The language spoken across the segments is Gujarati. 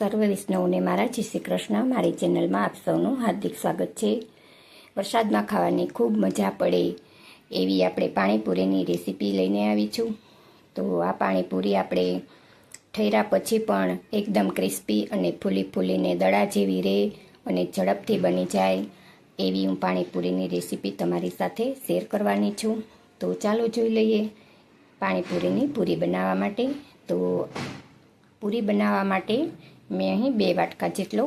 સર્વ વિષ્ણુઓને મારા જય શ્રી કૃષ્ણ. મારી ચેનલમાં આપ સૌનું હાર્દિક સ્વાગત છે. વરસાદમાં ખાવાની ખૂબ મજા પડે એવી આપણે પાણીપુરીની રેસીપી લઈને આવી છું. તો આ પાણીપુરી આપણે ઠર્યા પછી પણ એકદમ ક્રિસ્પી અને ફૂલી ફૂલીને દડા જેવી રહે અને ઝડપથી બની જાય એવી હું પાણીપુરીની રેસીપી તમારી સાથે શેર કરવાની છું. તો ચાલો જોઈ લઈએ પાણીપુરીની પૂરી બનાવવા માટે. તો પૂરી બનાવવા માટે મેં અહીં બે વાટકા જેટલો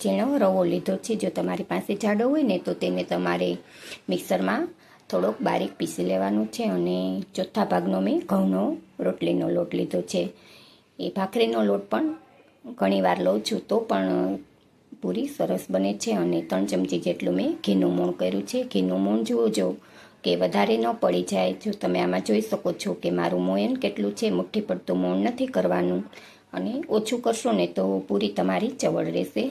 ઝીણો રવો લીધો છે. જો તમારી પાસે જાડો હોય ને, તો તેને તમારે મિક્સરમાં થોડોક બારીક પીસી લેવાનું છે અને ચોથા ભાગનો મેં ઘઉંનો રોટલીનો લોટ લીધો છે. એ ભાખરીનો લોટ પણ ઘણીવાર લઉં છું, તો પણ પૂરી સરસ બને છે અને ત્રણ ચમચી જેટલું મેં ઘીનું મૂણ કર્યું છે. ઘીનું મૂણ જુઓ, જો કે વધારે ન પડી જાય. જો તમે આમાં જોઈ શકો છો કે મારું મોયન કેટલું છે. મુઠ્ઠી પડતું મૂણ નથી કરવાનું. અને ઓછું કરશો ને તો પૂરી તમારી ચવળ રહેશે.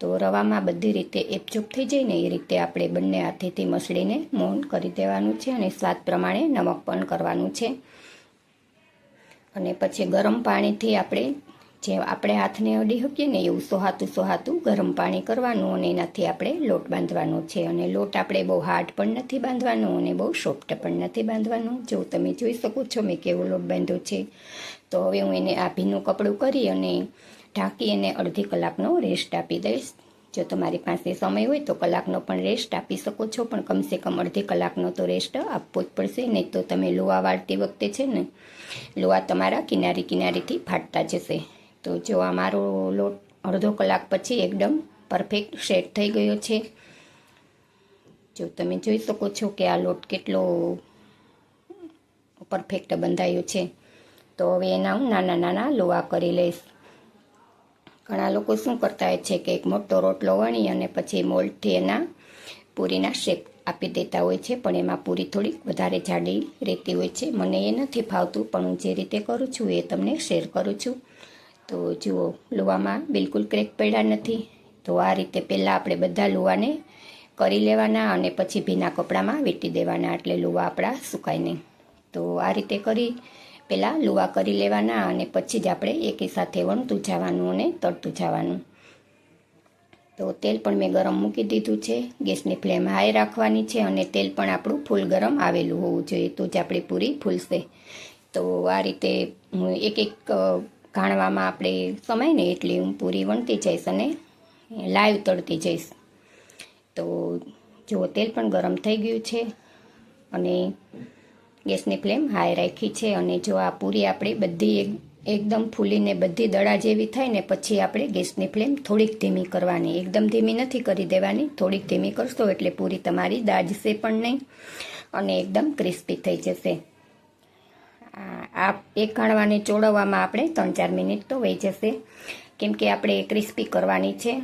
તો રવામાં બધી રીતે એપચૂપ થઈ જાય ને એ રીતે આપણે બંને હાથેથી મસળીને મૌન કરી દેવાનું છે અને સ્વાદ પ્રમાણે નમક પણ કરવાનું છે. અને પછી ગરમ પાણીથી આપણે જે આપણે હાથને અડી શકીએ ને એવું સોહાતું સોહાતું ગરમ પાણી કરવાનું અને એનાથી આપણે લોટ બાંધવાનો છે. અને લોટ આપણે બહુ હાર્ડ પણ નથી બાંધવાનો અને બહુ સોફ્ટ પણ નથી બાંધવાનો. જો તમે જોઈ શકો છો મેં કેવો લોટ બાંધ્યો છે. તો હવે હું એને આ ભીનું કપડું કરી અને ઢાંકી અને અડધી કલાકનો રેસ્ટ આપી દઈશ. જો તમારી પાસે સમય હોય તો કલાકનો પણ રેસ્ટ આપી શકો છો, પણ કમસે કમ અડધી કલાકનો તો રેસ્ટ આપવો જ પડશે. નહીં તો તમે લોહા વાળતી વખતે છે ને, લોહા તમારા કિનારી કિનારીથી ફાટતા જશે. તો જો આ મારો લોટ અડધો કલાક પછી એકદમ પરફેક્ટ સેટ થઈ ગયો છે. જો તમે જોઈ શકો છો કે આ લોટ કેટલો પરફેક્ટ બંધાયો છે. તો હવે એના હું નાના નાના લોવા કરી લઈશ. ઘણા લોકો શું કરતા હોય છે કે એક મોટો રોટલો વણી અને પછી મોલ્ડથી એના પૂરીના શેપ આપી દેતા હોય છે, પણ એમાં પૂરી થોડીક વધારે જાડી રહેતી હોય છે. મને એ નથી ફાવતું, પણ હું જે રીતે કરું છું એ તમને શેર કરું છું. તો જુઓ, લુવામાં બિલકુલ ક્રેક પડ્યા નથી. તો આ રીતે પહેલાં આપણે બધા લુવાને કરી લેવાના અને પછી ભીના કપડામાં વીંટી દેવાના એટલે લુવા આપણા સુકાય નહીં. તો આ રીતે કરી, પહેલાં લુવા કરી લેવાના અને પછી જ આપણે એકી સાથે વણતું જવાનું અને તળતું જવાનું. તો તેલ પણ મેં ગરમ મૂકી દીધું છે. ગેસની ફ્લેમ હાઈ રાખવાની છે અને તેલ પણ આપણું ફૂલ ગરમ આવેલું હોવું જોઈએ તો જ આપણી પૂરી ફૂલશે. તો આ રીતે હું એક એક ઘાણવામાં આપણે સમય ને એટલી હું પૂરી વણતી જઈશ અને લાઈવ તળતી જઈશ. તો જો તેલ પણ ગરમ થઈ ગયું છે અને ગેસની ફ્લેમ હાઈ રાખી છે અને જો આ પૂરી આપણે બધી એક, એકદમ ફૂલીને બધી દડા જેવી થાય ને પછી આપણે ગેસની ફ્લેમ થોડીક ધીમી કરવાની. એકદમ ધીમી નથી કરી દેવાની, થોડીક ધીમી કરશો એટલે પૂરી તમારી દાજશે પણ નહીં અને એકદમ ક્રિસ્પી થઈ જશે. આ એક કાણવાને ચોળવવામાં આપણે ત્રણ ચાર મિનિટ તો વહી જશે. કેમ કે આપણે ક્રિસ્પી કરવાની છે.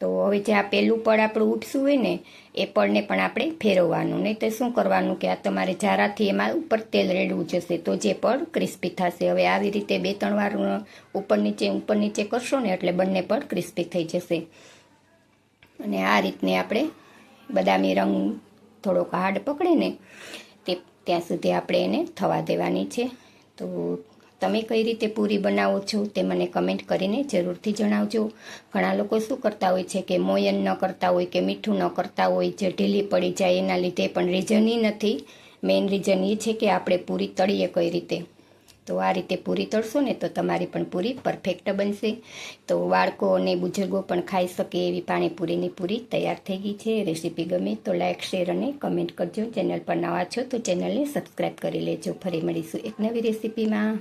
તો હવે જે આ પહેલું પડ આપણું ઉપસું હોય ને, એ પડને પણ આપણે ફેરવવાનું. નહીં તો શું કરવાનું કે આ તમારે જારાથી એમાં ઉપર તેલ રેડવું જશે. તો જે પડ ક્રિસ્પી થશે. હવે આવી રીતે બે ત્રણ વાર ઉપર નીચે ઉપર નીચે કરશો ને, એટલે બંને પડ ક્રિસ્પી થઈ જશે. અને આ રીતને આપણે બદામી રંગ થોડોક હાર્ડ પકડે ને તે ત્યાં સુધી આપણે એને થવા દેવાની છે. તો તમે કઈ રીતે પૂરી બનાવો છો તે મને કમેન્ટ કરીને જરૂરથી જણાવજો. ઘણા લોકો શું કરતા હોય છે કે મોયન ન કરતા હોય કે મીઠું ન કરતા હોય, જે ઢીલી પડી જાય એના લીધે પણ રીઝન એ નથી. મેઇન રીઝન એ છે કે આપણે પૂરી તળીએ કઈ રીતે. તો આ રીતે પૂરી તળશો ને તો તમારી પણ પૂરી પરફેક્ટ બનશે. તો બાળકો અને બુઝુર્ગો પણ ખાઈ શકે એવી પાણીપુરીની પૂરી તૈયાર થઈ ગઈ છે. રેસીપી ગમે તો લાઇક શેર અને કમેન્ટ કરજો. ચેનલ પર નવા છો તો ચેનલને સબસ્ક્રાઈબ કરી લેજો. ફરી મળીશું એક નવી રેસીપીમાં.